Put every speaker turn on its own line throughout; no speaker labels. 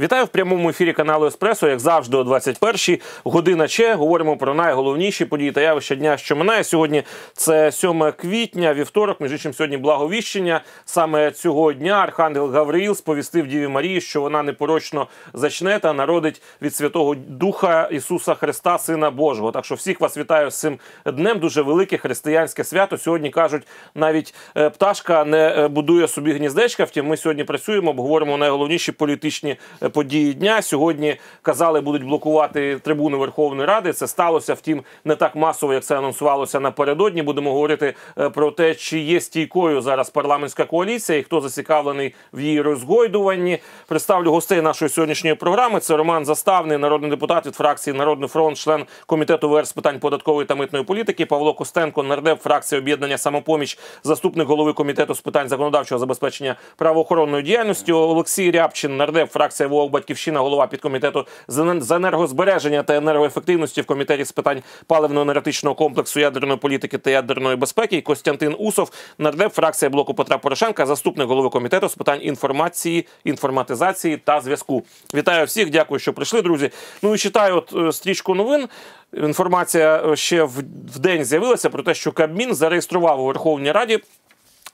Вітаю в прямому ефірі каналу Еспресо. Як завжди, о 21-й година Че говоримо про найголовніші події та явища дня, що минає. Сьогодні це 7 квітня, вівторок. Між іншим, сьогодні благовіщення. Саме цього дня Архангел Гавриїл сповістив Діві Марії, що вона непорочно зачне та народить від Святого Духа Ісуса Христа, Сина Божого. Так що всіх вас вітаю з цим днем. Дуже велике християнське свято. Сьогодні кажуть, навіть е, пташка не е, будує собі гніздечка. Втім, ми сьогодні працюємо, обговоримо найголовніші політичні е, події дня. Сьогодні казали, будуть блокувати трибуни Верховної Ради. Це сталося, втім, не так масово, як це анонсувалося напередодні. Будемо говорити е, про те, чи є стійкою зараз парламентська коаліція і хто зацікавлений в її розгойдуванні. Представлю гостей нашої сьогоднішньої програми. Це Роман Заставний, народний депутат від фракції Народний фронт, член комітету ВР з питань податкової та митної політики. Павло Костенко, нардеп, фракція об'єднання самопоміч, заступник голови комітету з питань законодавчого забезпечення правоохоронної діяльності. Олексій Рябчин, нардеп, фракція ВОО Батьківщина, голова підкомітету з ен- енергозбереження та енергоефективності в комітеті з питань паливно-енергетичного комплексу ядерної політики та ядерної безпеки. Костянтин Усов, нардеп, фракція блоку Петра Порошенка, заступник голови комітету з питань інформації, інформатизації та зв'язку. Вітаю всіх, дякую, що прийшли, друзі. Ну і читаю от е, стрічку новин. Інформація е, ще в день з'явилася про те, що Кабмін зареєстрував у Верховній Раді.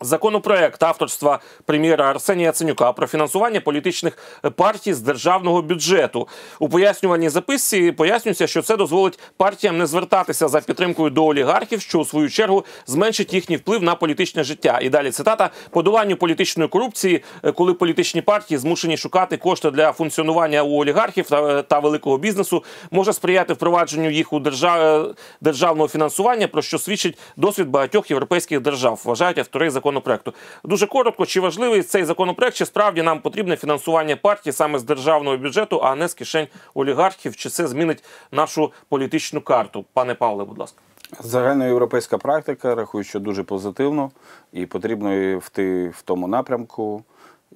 Законопроект авторства прем'єра Арсенія Яценюка про фінансування політичних партій з державного бюджету у пояснювальній записці пояснюється, що це дозволить партіям не звертатися за підтримкою до олігархів, що у свою чергу зменшить їхній вплив на політичне життя. І далі цитата подоланню політичної корупції, е, коли політичні партії змушені шукати кошти для функціонування у олігархів та, та великого бізнесу, може сприяти впровадженню їх у держав... державного фінансування, про що свідчить досвід багатьох європейських держав. Вважають автори законопроекту. Дуже коротко, чи важливий цей законопроект, чи справді нам потрібне фінансування партії саме з державного бюджету, а не з кишень олігархів, чи це змінить нашу політичну карту? Пане Павле, будь ласка.
Загальноєвропейська практика рахую, що дуже позитивно і потрібно йти в тому напрямку.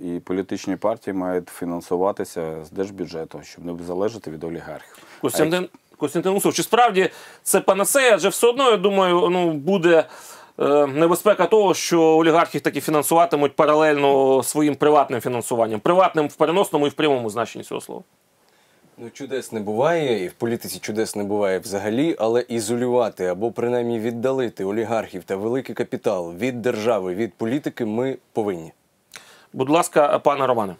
І політичні партії мають фінансуватися з держбюджету, щоб не залежати від олігархів.
Костянтин Костянтин Усов, чи справді це панацея? Адже все одно, я думаю, ну буде. Е, Небезпека того, що олігархи таки фінансуватимуть паралельно своїм приватним фінансуванням, приватним в переносному і в прямому значенні цього слова.
Ну, чудес не буває, і в політиці чудес не буває взагалі, але ізолювати або принаймні віддалити олігархів та великий капітал від держави, від політики ми повинні.
Будь ласка, пане Романе.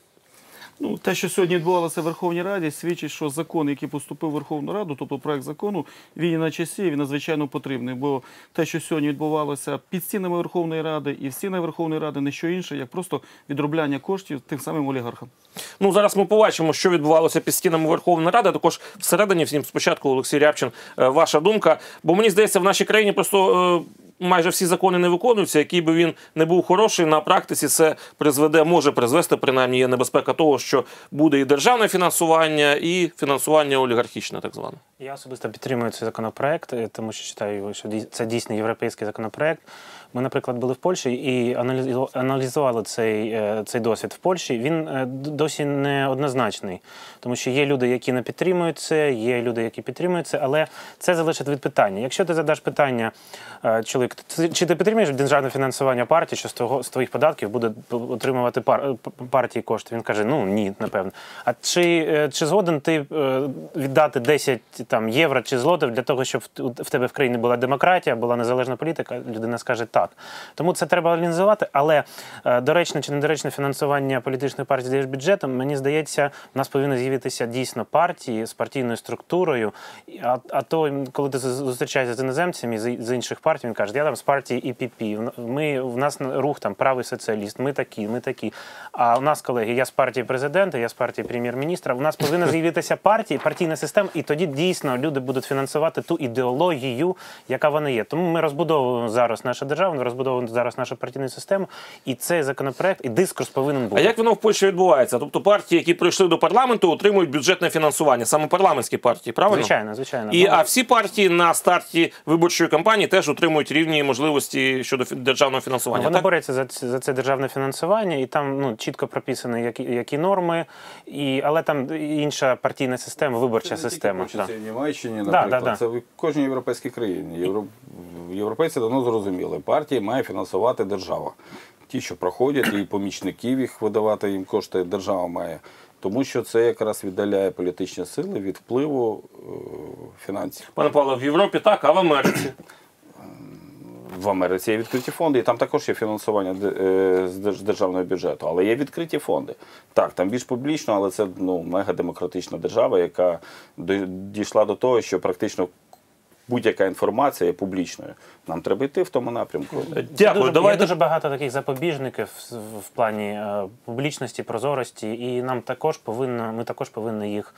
Ну, те, що сьогодні відбувалося в Верховній Раді, свідчить, що закон, який поступив в Верховну Раду, тобто проект закону, він і на часі, він надзвичайно потрібний. Бо те, що сьогодні відбувалося під стінами Верховної Ради і в стінах Верховної Ради, не що інше, як просто відробляння коштів тим самим олігархам.
Ну зараз ми побачимо, що відбувалося під стінами Верховної Ради. Також всередині всім спочатку Олексій Рябчин, е, ваша думка. Бо мені здається, в нашій країні просто. Майже всі закони не виконуються, який би він не був хороший на практиці, це призведе, може призвести принаймні є небезпека того, що буде і державне фінансування, і фінансування олігархічне, так зване.
Я особисто підтримую цей законопроект, е, тому що читаю, що дій- це дійсно європейський законопроект. Ми, наприклад, були в Польщі і аналізували цей, е, цей досвід в Польщі. Він е, досі не однозначний, тому що є люди, які не підтримують це, є люди, які підтримують це, але це залежить від питання. Якщо ти задаш питання, е, чоловік, чи ти підтримуєш державне фінансування партії, що з того з твоїх податків буде отримувати пар, партії кошти? Він каже: ну ні, напевно. А чи, чи згоден ти віддати 10 там євро чи злотих для того, щоб в тебе в країні була демократія, була незалежна політика? Людина скаже так. Тому це треба аналізувати. Але е, доречне чи недоречне фінансування політичної партії з держбюджетом, мені здається, в нас повинні з'явитися дійсно партії з партійною структурою. А, а то, коли ти зустрічаєшся з іноземцями з інших партій, він каже, я там з партії ІПП, ми, в нас рух там правий соціаліст, ми такі, ми такі. А у нас, колеги, я з партії президента, я з партії прем'єр-міністра. У нас повинна з'явитися партії, партійна система, і тоді дійсно люди будуть фінансувати ту ідеологію, яка вона є. Тому ми розбудовуємо зараз нашу державу, ми розбудовуємо зараз нашу партійну систему, і цей законопроект і дискурс повинен бути.
А як воно в Польщі відбувається? Тобто партії, які прийшли до парламенту, отримують бюджетне фінансування, саме парламентські партії, правильно?
Звичайно, звичайно.
І
Ну,
а всі партії на старті виборчої кампанії теж отримують рівні можливості щодо державного фінансування.
Вони
так?
борються за, ц- за це державне фінансування, і там ну, чітко прописані, які, які норми, і, але там інша партійна система, виборча система.
Це
Да.
Німеччині, наприклад,
да, да.
це в кожній європейській країні. Європейці давно зрозуміли, партії має фінансувати держава. Ті, що проходять, і помічників їх видавати їм кошти держава має. Тому що це якраз віддаляє політичні сили від впливу е, фінансів.
Пане Павло, в Європі так, а в Америці.
В Америці є відкриті фонди, і там також є фінансування е, з державного бюджету, але є відкриті фонди. Так, там більш публічно, але це ну, мегадемократична держава, яка дійшла до того, що практично будь-яка інформація є публічною. Нам треба йти в тому напрямку.
Дякую.
дуже,
Давайте
Є дуже багато таких запобіжників в, в плані е, публічності, прозорості, і нам також повинно, ми також повинні їх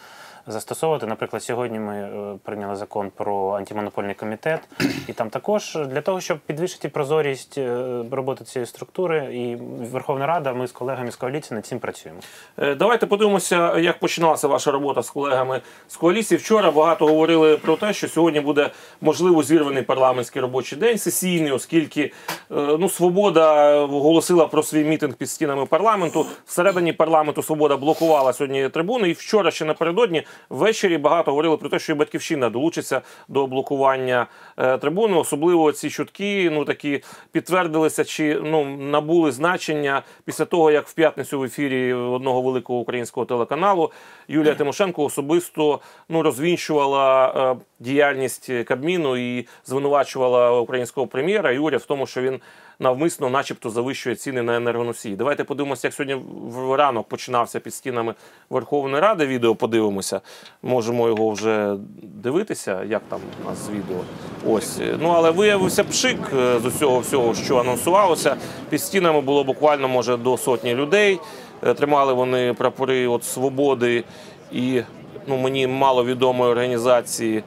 застосовувати. Наприклад, сьогодні ми е, прийняли закон про антимонопольний комітет, і там також для того, щоб підвищити прозорість е, роботи цієї структури, і Верховна Рада, ми з колегами з коаліції над цим працюємо.
Е, Давайте подивимося, як починалася ваша робота з колегами з коаліції. Вчора багато говорили про те, що сьогодні буде можливо зірваний парламентський робочий день сесійний, оскільки ну, свобода оголосила про свій мітинг під стінами парламенту. Всередині парламенту свобода блокувала сьогодні трибуни. І вчора ще напередодні ввечері багато говорили про те, що і батьківщина долучиться до блокування е, трибуни. Особливо ці чутки ну такі підтвердилися чи ну набули значення після того, як в п'ятницю в ефірі одного великого українського телеканалу Юлія Тимошенко особисто ну розвінчувала е, діяльність Кабміну і звинувачувала українського прем'єра і уряд в тому, що він навмисно, начебто, завищує ціни на енергоносії. Давайте подивимося, як сьогодні в ранок починався під стінами Верховної Ради. Відео подивимося. Можемо його вже дивитися, як там у нас відео. Ось. Ну але виявився пшик е, з усього всього, що анонсувалося. Під стінами було буквально може до сотні людей. Е, Тримали вони прапори от свободи і ну, мені мало відомої організації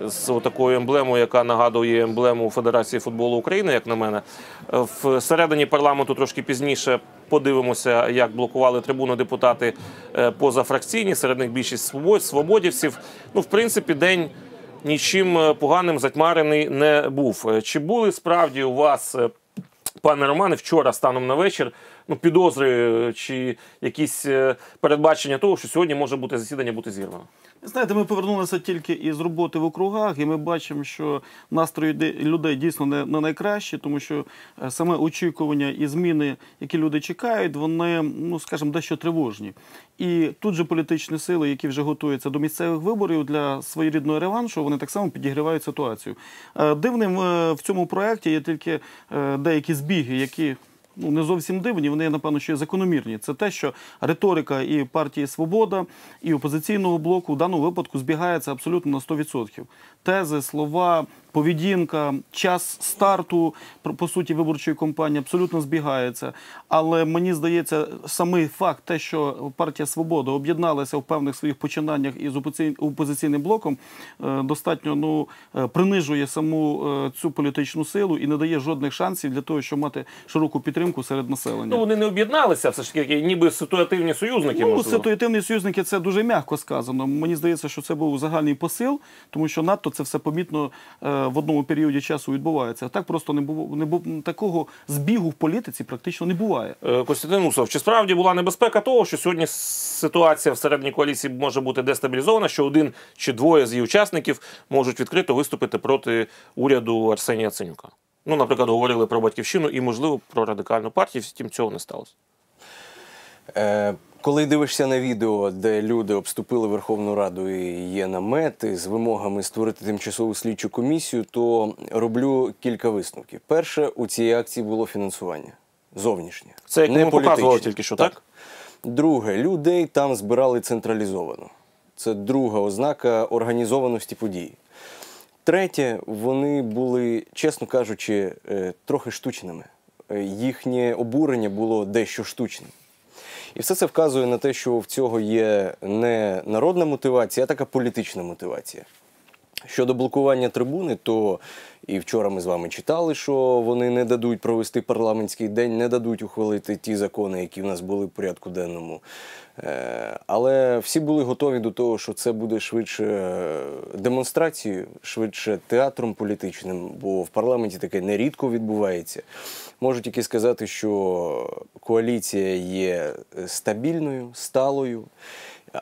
з такою емблемою, яка нагадує емблему Федерації футболу України, як на мене. Всередині парламенту трошки пізніше подивимося, як блокували трибуну депутати е, позафракційні, серед них більшість свободівців. Ну, в принципі, день нічим е, поганим затьмарений не був. Е, Чи були справді у вас, пане Романе, вчора станом на вечір, ну, підозри чи якісь е, передбачення того, що сьогодні може бути засідання бути зірвано?
Знаєте, ми повернулися тільки із роботи в округах, і ми бачимо, що настрої людей дійсно не, не найкращі, тому що е, саме очікування і зміни, які люди чекають, вони, ну скажімо, дещо тривожні. І тут же політичні сили, які вже готуються до місцевих виборів для своєрідного реваншу, вони так само підігрівають ситуацію. Е, Дивним в цьому проєкті є тільки деякі збіги, які ну не зовсім дивні, вони напевно ще є закономірні. Це те, що риторика і партії Свобода, і опозиційного блоку в даному випадку збігається абсолютно на 100%. Тези, слова, поведінка, час старту по суті виборчої кампанії абсолютно збігається. Але мені здається, самий факт, те, що партія Свобода об'єдналася в певних своїх починаннях із опози- опозиційним блоком, е, достатньо ну е, принижує саму е, цю політичну силу і не дає жодних шансів для того, щоб мати широку підтримку серед населення.
Ну, вони не об'єдналися, все ж таки, ніби ситуативні союзники.
Ну,
можливо.
ситуативні союзники це дуже м'яко сказано. Мені здається, що це був загальний посил, тому що надто це все помітно е, в одному періоді часу відбувається. А так просто не було не було такого збігу в політиці практично не буває.
Е, Костянтин Усов, чи справді була небезпека того, що сьогодні ситуація всередині коаліції може бути дестабілізована, що один чи двоє з її учасників можуть відкрито виступити проти уряду Арсенія Яценюка? Ну, наприклад, говорили про батьківщину і, можливо, про радикальну партію, втім цього не сталося.
Е, коли дивишся на відео, де люди обступили Верховну Раду і є намети з вимогами створити тимчасову слідчу комісію, то роблю кілька висновків. Перше, у цій акції було фінансування зовнішнє.
Це як
не
ми тільки що, так?
Друге, людей там збирали централізовано. Це друга ознака організованості подій. Третє, вони були, чесно кажучи, е, трохи штучними. Е, Їхнє обурення було дещо штучним. І все це вказує на те, що в цього є не народна мотивація, а така політична мотивація. Щодо блокування трибуни, то і вчора ми з вами читали, що вони не дадуть провести парламентський день, не дадуть ухвалити ті закони, які в нас були в порядку денному. Е, Але всі були готові до того, що це буде швидше е, демонстрацією, швидше театром політичним, бо в парламенті таке нерідко відбувається. Можу тільки сказати, що коаліція є стабільною, сталою.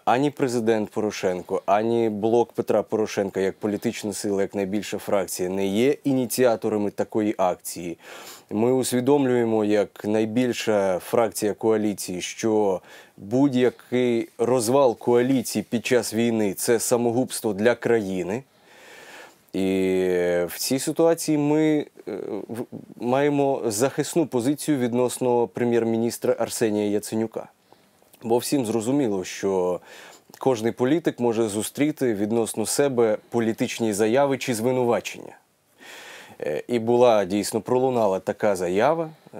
Ані президент Порошенко, ані блок Петра Порошенка як політична сила, як найбільша фракція, не є ініціаторами такої акції. Ми усвідомлюємо як найбільша фракція коаліції, що будь-який розвал коаліції під час війни це самогубство для країни. І в цій ситуації ми е, маємо захисну позицію відносно прем'єр-міністра Арсенія Яценюка. Бо всім зрозуміло, що кожний політик може зустріти відносно себе політичні заяви чи звинувачення. Е, І була дійсно пролунала така заява е,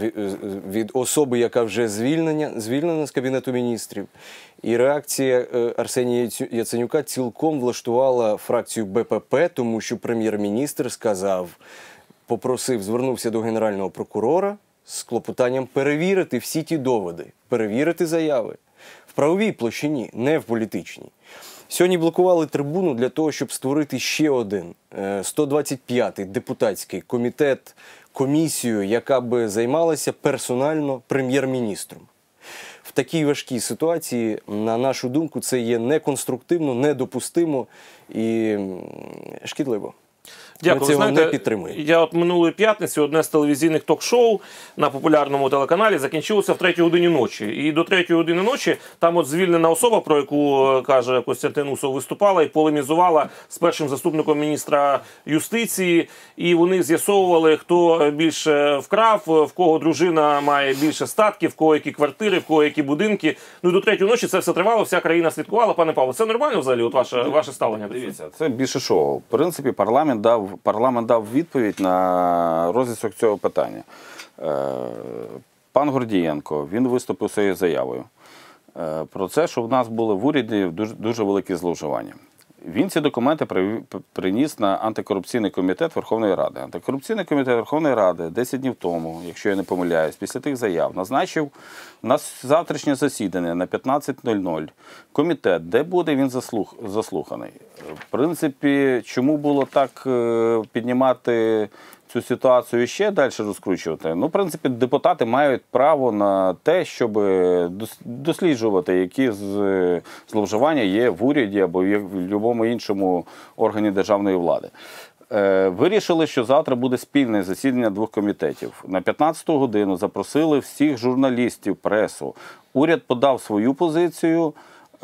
з- від особи, яка вже звільнення, звільнена з Кабінету міністрів. І реакція е, Арсенія Яценюка цілком влаштувала фракцію БПП, тому що прем'єр-міністр сказав, попросив, звернувся до генерального прокурора з клопотанням перевірити всі ті доводи, перевірити заяви в правовій площині, не в політичній. Сьогодні блокували трибуну для того, щоб створити ще один е, 125-й депутатський комітет, комісію, яка би займалася персонально прем'єр-міністром. В такій важкій ситуації, на нашу думку, це є неконструктивно, недопустимо і шкідливо.
Дякую.
Ми цього
Знаєте,
не підтримуємо.
Я от минулої п'ятниці одне з телевізійних ток-шоу на популярному телеканалі закінчилося в третій годині ночі. І до третьої години ночі там от звільнена особа, про яку е, каже Костянтин Усов, виступала і полемізувала з першим заступником міністра юстиції. І вони з'ясовували, хто більше вкрав, в кого дружина має більше статків, в кого які квартири, в кого які будинки. Ну і до третьої ночі це все тривало. Вся країна слідкувала. Пане Павло, це нормально взагалі? От ваше ваше ставлення?
Дивіться, це більше шоу. В принципі, парламент дав парламент дав відповідь на розв'язок цього питання. Е, Пан Гордієнко він виступив своєю заявою е, про це, що в нас були в уряді дуже, дуже великі зловживання. Він ці документи при- приніс на антикорупційний комітет Верховної Ради. Антикорупційний комітет Верховної Ради 10 днів тому, якщо я не помиляюсь, після тих заяв назначив на завтрашнє засідання на 15.00 комітет, де буде він заслух, заслуханий. В принципі, чому було так е, піднімати цю ситуацію ще далі розкручувати? Ну, в принципі, депутати мають право на те, щоб досліджувати, які е, зловживання є в уряді або в будь-якому іншому органі державної влади. Е, Вирішили, що завтра буде спільне засідання двох комітетів. На 15 годину запросили всіх журналістів, пресу. Уряд подав свою позицію.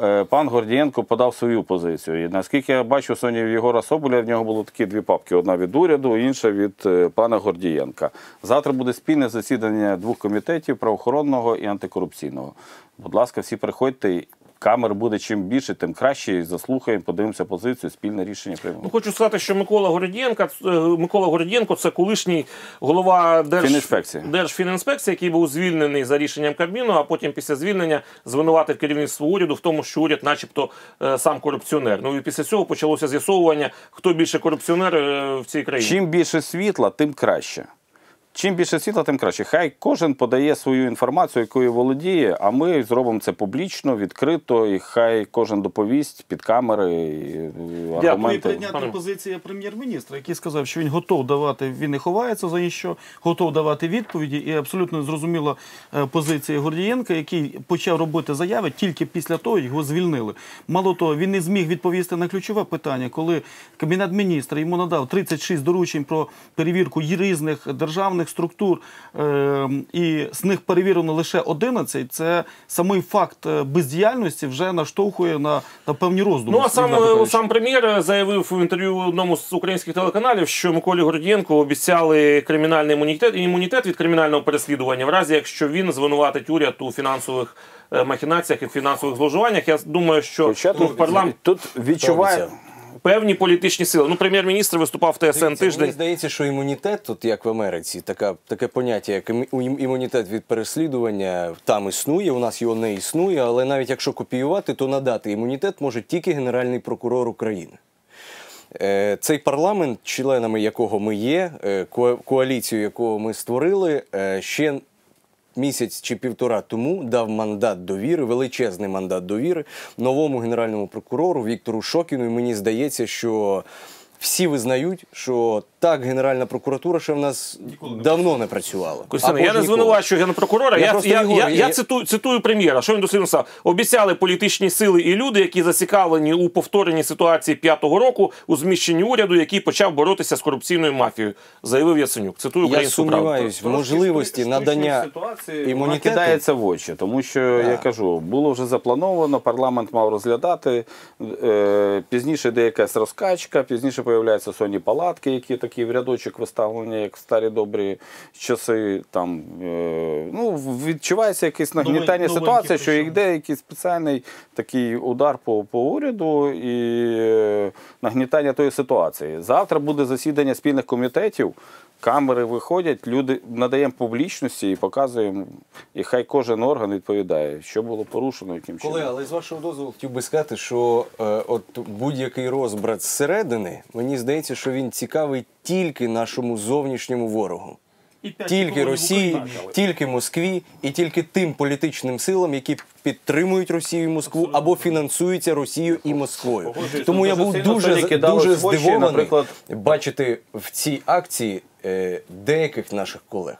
Е, Пан Гордієнко подав свою позицію. І наскільки я бачу в Єгора Соболя, в нього було такі дві папки: одна від уряду, інша від е, пана Гордієнка. Завтра буде спільне засідання двох комітетів правоохоронного і антикорупційного. Будь ласка, всі приходьте. Камер буде чим більше, тим краще. Заслухаємо, подивимося позицію, спільне рішення приймемо.
Ну, Хочу сказати, що Микола Городієнко, е, Микола Городієнко це колишній голова Держ...
Фінінспекції.
Держфінінспекції, який був звільнений за рішенням Кабміну, а потім після звільнення звинуватив керівництво уряду в тому, що уряд, начебто, е, сам корупціонер. Ну і після цього почалося з'ясовування, хто більше корупціонер е, в цій країні.
Чим більше світла, тим краще. Чим більше світла, тим краще. Хай кожен подає свою інформацію, якою володіє, а ми зробимо це публічно, відкрито, і хай кожен доповість під камери і
Ну і позиція прем'єр-міністра, який сказав, що він готов давати, він не ховається за ніщо, готов давати відповіді. І абсолютно зрозуміла е, позиція Гордієнка, який почав робити заяви тільки після того, як його звільнили. Мало того, він не зміг відповісти на ключове питання, коли кабінет міністра йому надав 36 доручень про перевірку різних державних структур, е, і з них перевірено лише 11, Це самий факт е, бездіяльності вже наштовхує на, на певні роздуми.
Ну а сам, е, сам прем'єр заявив в інтерв'ю одному з українських телеканалів, що Миколі Гордієнко обіцяли кримінальний імунітет імунітет від кримінального переслідування, в разі якщо він звинуватить уряд у фінансових е, махінаціях і фінансових зловживаннях. Я думаю, що
Хоча
ну,
тут,
в парламент
тут відчуваю.
Певні політичні сили. Ну, прем'єр-міністр виступав в ТСН
Дивіться, Мені здається, що імунітет, тут як в Америці, така, таке поняття, як імунітет від переслідування, там існує, у нас його не існує, але навіть якщо копіювати, то надати імунітет може тільки Генеральний прокурор України. Е, Цей парламент, членами якого ми є, е, коаліцію якого ми створили, е, ще місяць чи півтора тому дав мандат довіри, величезний мандат довіри новому генеральному прокурору Віктору Шокіну. І мені здається, що всі визнають, що так Генеральна прокуратура ще в нас давно не працювала.
Костяне, я не звинувачую генпрокурора.
Я
Я, я, я, я
я-
цитую, цитую прем'єра. Що він дослідно сказав? Обіцяли політичні сили і люди, які зацікавлені у повторенні ситуації п'ятого року у зміщенні уряду, який почав боротися з корупційною мафією, заявив Яценюк. Цитую
Я
українську правду.
сумніваюсь в можливості надання імунітету.
кидається в очі, тому що я кажу, було вже заплановано, парламент мав розглядати. Е, пізніше йде якась розкачка, пізніше появляються сонні палатки, які такі в рядочок виставлені, як в старі добрі часи. Там е, ну відчувається якесь нагнітання
новенькі
ситуації, що йде якийсь спеціальний такий удар по, по уряду і е, нагнітання тої ситуації. Завтра буде засідання спільних комітетів. Камери виходять, люди надаємо публічності і показуємо, і хай кожен орган відповідає, що було порушено, яким чином.
Колеги, але з вашого дозволу хотів би сказати, що е, от будь-який розбрат зсередини, мені здається, що він цікавий тільки нашому зовнішньому ворогу. Тільки Росії, тільки Москві і тільки тим політичним силам, які підтримують Росію і Москву або фінансуються Росією і Москвою. Тому я був дуже, дуже здивований бачити в цій акції е, деяких наших колег.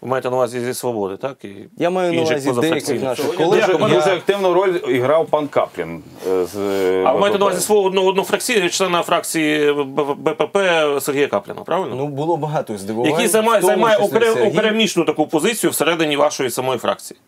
Ви маєте на увазі зі свободи, так? І
Я маю на
інших
увазі деяких
позафракційних.
наших колег.
дуже,
Я-
дуже активну роль іграв пан Каплін. е, З,
А ви маєте на увазі свого одного однофракційного члена фракції Б- БПП Сергія Капліна, правильно?
Ну було багато здивувань.
Який
в
займає,
тому
займає
числі
окрем,
Сергій.
окремішну таку позицію всередині вашої самої фракції.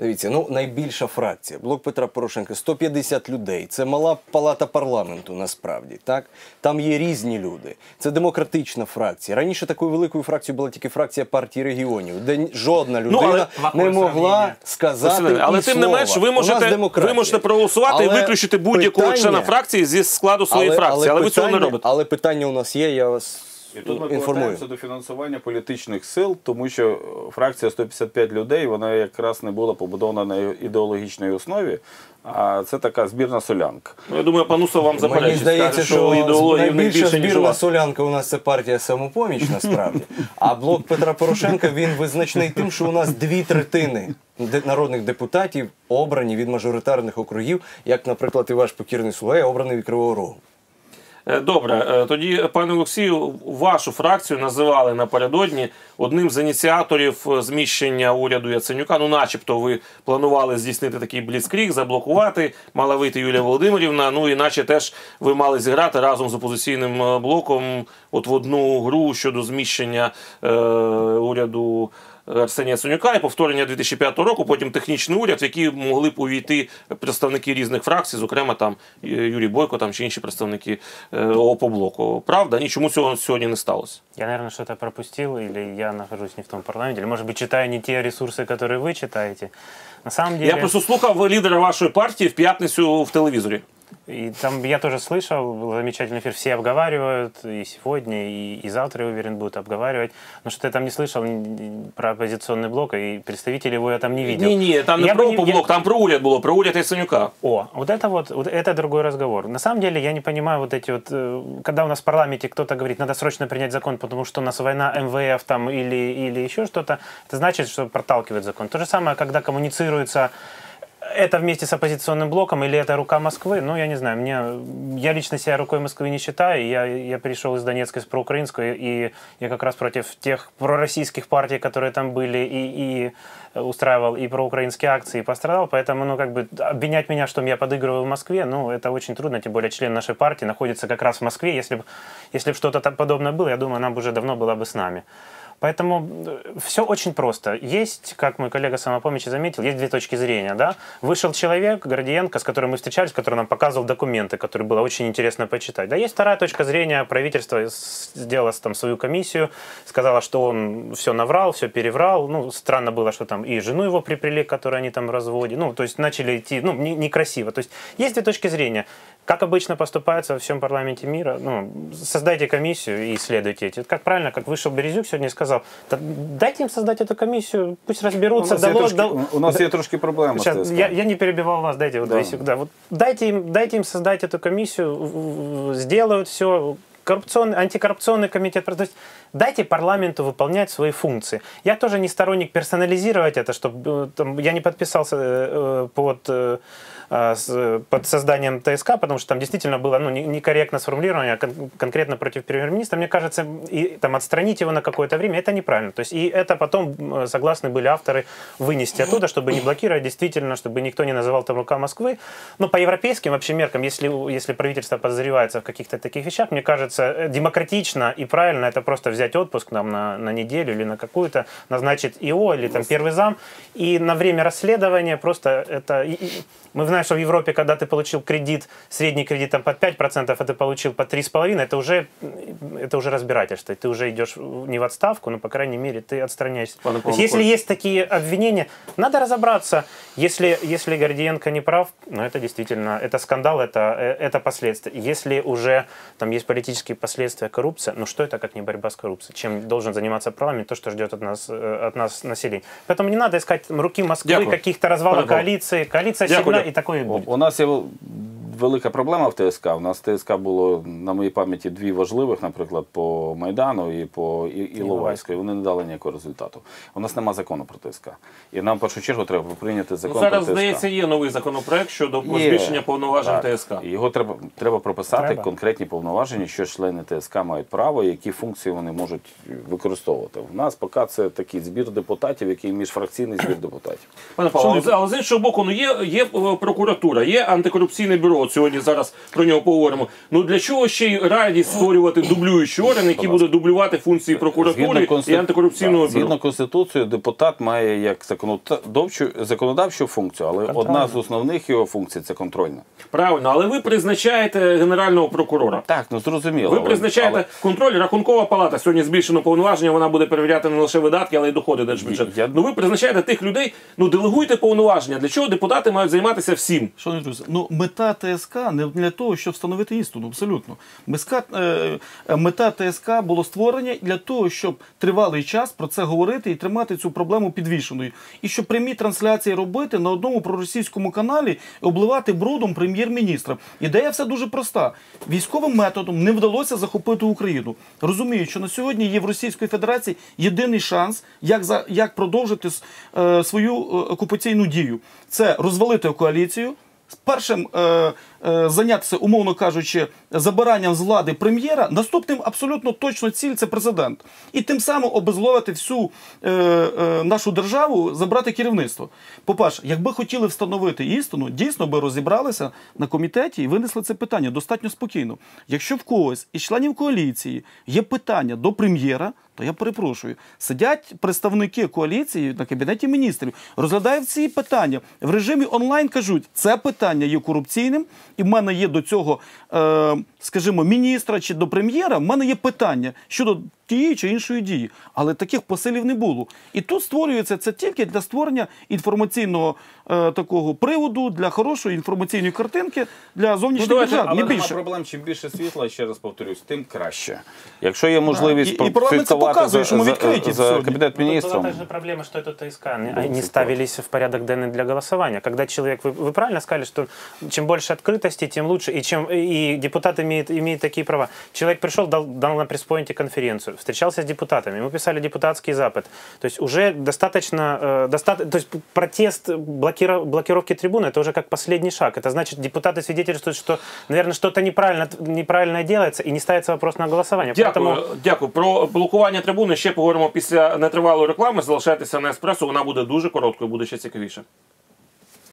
Дивіться, ну найбільша фракція, блок Петра Порошенка, 150 людей. Це мала палата парламенту, насправді. Так там є різні люди. Це демократична фракція. Раніше такою великою фракцією була тільки фракція партії регіонів, де жодна людина
але-
не могла сказати.
Але
і
тим не менш, ви можете, ви можете проголосувати і виключити будь-якого члена фракції зі складу своєї фракції, але, ви цього не
питання-
робите.
Але питання у нас є, я вас
І тут ми повертаємося до фінансування політичних сил, тому що е, фракція 155 людей, вона якраз не була побудована на ідеологічній основі, а це така збірна солянка.
Ну, я думаю, пан Усов вам
Мені
заперечить.
здається,
скаже,
що,
ідеології
найбільша
більше, ніж
збірна
вас.
солянка у нас це партія самопоміч, насправді. А блок Петра Порошенка він визначний тим, що у нас дві третини народних депутатів обрані від мажоритарних округів, як, наприклад, і ваш покірний слуга, обраний від Кривого Рогу.
Е, Добре, е, тоді, пане Олексію, вашу фракцію називали напередодні одним з ініціаторів е, зміщення уряду Яценюка. Ну, начебто, ви планували здійснити такий бліцкріг, заблокувати. Мала вийти Юлія Володимирівна. Ну, іначе теж ви мали зіграти разом з опозиційним блоком от в одну гру щодо зміщення е, уряду. Арсенія Яценюка і повторення 2005 року, потім технічний уряд, в який могли б увійти представники різних фракцій, зокрема там е, Юрій Бойко там, чи інші представники е, ОПО-блоку. Правда? Ні, чому цього сьогодні не сталося?
Я, наверное, что-то пропустил, или я нахожусь не в том парламенте, или, может быть, читаю не те ресурсы, которые вы читаете. На самом деле...
Я просто слухав лідера вашої партії в п'ятницю в телевізорі.
И там я тоже слышал, был замечательный эфир, все обговаривают, и сегодня, и, и завтра, я уверен, будут обговаривать. Но что-то я там не слышал про оппозиционный блок, и представителей его я там не видел.
Ні, там не
Я
про
бы не- я-
ОПО-блок, там про уряд було, про уряд Яценюка.
О, вот это вот, вот это другой разговор. На самом деле я не понимаю вот эти вот, э, когда у нас в парламенте кто-то говорит, надо срочно принять закон, потому что у нас война МВФ там или, или еще что-то, это значит, что проталкивает закон. То же самое, когда коммуницируется это вместе с оппозиционным блоком или это рука Москвы, ну, я не знаю, мне, я лично себя рукой Москвы не считаю, я, я перешел из Донецка, из проукраинского, и я как раз против тех пророссийских партий, которые там были, и, и устраивал и проукраинские акции, и пострадал, поэтому, ну, как бы, обвинять меня, что я подыгрываю в Москве, ну, это очень трудно, тем более член нашей партии находится как раз в Москве, если бы если б что-то подобное было, я думаю, она бы уже давно была бы с нами. Поэтому все очень просто. Есть, как мой коллега самопомощи заметил, есть две точки зрения. Да? Вышел человек, Гордиенко, с которым мы встречались, который нам показывал документы, которые было очень интересно почитать. Да, есть вторая точка зрения. Правительство сделало там свою комиссию, сказала, что он все наврал, все переврал. Ну, странно было, что там и жену его припрели, которую они там в разводе. Ну, то есть начали идти, ну, не- некрасиво. То есть есть две точки зрения. Как обычно поступается во всем парламенте мира, ну, создайте комиссию и исследуйте эти. Как правильно, как вышел Березюк сегодня и сказал, «Да дайте им создать эту комиссию, пусть
У
разберутся.
нас, є
дало-
трошки, у нас
да-
трошки проблема з
Сейчас, я, я не перебивал вас, дайте вот
Да.
Да, Вот дайте, им, дайте им создать эту комиссию, сделают все. Коррупционный, антикоррупционный комитет. То есть дайте парламенту выполнять свои функции. Я тоже не сторонник персонализировать это, чтобы там, я не подписался э, э, под э, э, под созданием ТСК, потому что там действительно было ну, не- некорректно сформулировано кон- конкретно против премьер-министра. Мне кажется, и там отстранить его на какое-то время это неправильно. То есть и это потом э, согласны были авторы вынести оттуда, чтобы не блокировать действительно, чтобы никто не называл там рука Москвы. Но по европейским вообще меркам, если, если правительство подозревается в каких-то таких вещах, мне кажется, э, демократично и правильно это просто взять отпуск нам на, на неделю или на какую-то, назначить ИО или там первый зам, и на время расследования просто это... и- и- мы знаем, что в Европе, когда ты получил кредит, средний кредит там под 5%, а ты получил по 3,5%, это уже, это уже разбирательство. И ты уже идешь не в отставку, но, по крайней мере, ты отстраняешься.
Пане
То есть, если есть такие обвинения, надо разобраться. Если, если Гордиенко не прав, ну, это действительно, это скандал, это, э, это последствия. Если уже там есть политические последствия коррупция, ну что это как не борьба с коррупцией? Чем должен заниматься парламент, то, что ждет от нас, э, от нас население. Поэтому не надо искать руки Москвы, каких-то развалов коалиции. Коалиция
Дякую, дякую.
и такое и
У, у нас є велика проблема в ТСК. У нас ТСК було на моїй пам'яті дві важливих, наприклад, по Майдану і по І- Іловайську. І вони не дали ніякого результату. У нас нема закону про ТСК. І нам в першу чергу треба прийняти
Ну,
закон
зараз,
про ТСК.
здається, є новий законопроект щодо
Є.
збільшення повноважень
Так.
ТСК.
Його треба, треба прописати
Треба.
конкретні повноваження, що члени ТСК мають право, які функції вони можуть використовувати. У нас поки це такий збір депутатів, який міжфракційний збір депутатів.
Пане Павло, але, з іншого боку, ну є, є е, прокуратура, є антикорупційне бюро. От Сьогодні зараз про нього поговоримо. Ну для чого ще й раді створювати дублюючий орган, який буде дублювати функції прокуратури і антикорупційного
Так, згідно
бюро?
Конституції, депутат має як законодавчу, законодавчу функцію, але одна з основних його функцій це контрольна.
Правильно, але ви призначаєте генерального прокурора.
Так, ну зрозуміло.
Ви призначаєте
але-
контроль, рахункова палата сьогодні збільшено повноваження, вона буде перевіряти не лише видатки, але й доходи держбюджету.
Я-
Ну ви призначаєте тих людей, ну делегуйте повноваження. Для чого депутати мають займатися всім?
Шановні друзі, ну мета ТСК не для того, щоб встановити істину, абсолютно. Миска, е, е, мета ТСК було створення для того, щоб тривалий час про це говорити і тримати цю проблему підвішеною. І щоб прямі трансляції робити на одному проросійському каналі і обливати брудом прем'єр-міністра. Ідея все дуже проста. Військовим методом не вдалося захопити Україну. Розумію, що на сьогодні є в Російської Федерації єдиний шанс, як за як продовжити е, свою е, окупаційну дію. Це розвалити коаліцію. Першим е, зайнятися, умовно кажучи, забиранням з влади прем'єра, наступним абсолютно точно ціль це президент. І тим самим обезловити всю е, е, нашу державу, забрати керівництво. По-перше, якби хотіли встановити істину, дійсно би розібралися на комітеті і винесли це питання достатньо спокійно. Якщо в когось із членів коаліції є питання до прем'єра, то я перепрошую, сидять представники коаліції на кабінеті міністрів, розглядають ці питання в режимі онлайн. кажуть, це питання є корупційним, і в мене є до цього, е, скажімо, міністра чи до прем'єра. В мене є питання щодо тієї чи іншої дії, але таких посилів не було. І тут створюється це тільки для створення інформаційного е, такого приводу, для хорошої інформаційної картинки для зовнішніх
давайте,
держав.
Але
Не
нема
більше.
проблем, чим більше світла, ще раз повторюсь, тим краще. Якщо є можливість
І- і парламент це
прослідкувати
показує,
за,
що ми
за-
відкриті
за
сьогодні.
кабінет
Ну, тут
міністрів.
была та же проблема, что это ТСК. Они не ставились в порядок денный для голосования. Когда человек, вы, вы правильно сказали, что чем больше открытости, тем лучше. И чем и депутат имеет, имеет такие права. Человек пришел, дал, дал на пресс-поинте конференцию, встречался с депутатами, мы писали депутатский запад. То есть уже достаточно, э, доста- то есть протест блокира- блокировки трибуны, это уже как последний шаг. Это значит, депутаты свидетельствуют, что, наверное, что-то неправильно, неправильно делается и не ставится вопрос на голосование.
Дякую,
Поэтому-
дякую. Про блокування трибуни ще поговоримо після нетривалої реклами. Залишайтеся на еспресо. Вона буде дуже короткою, буде ще цікавіше.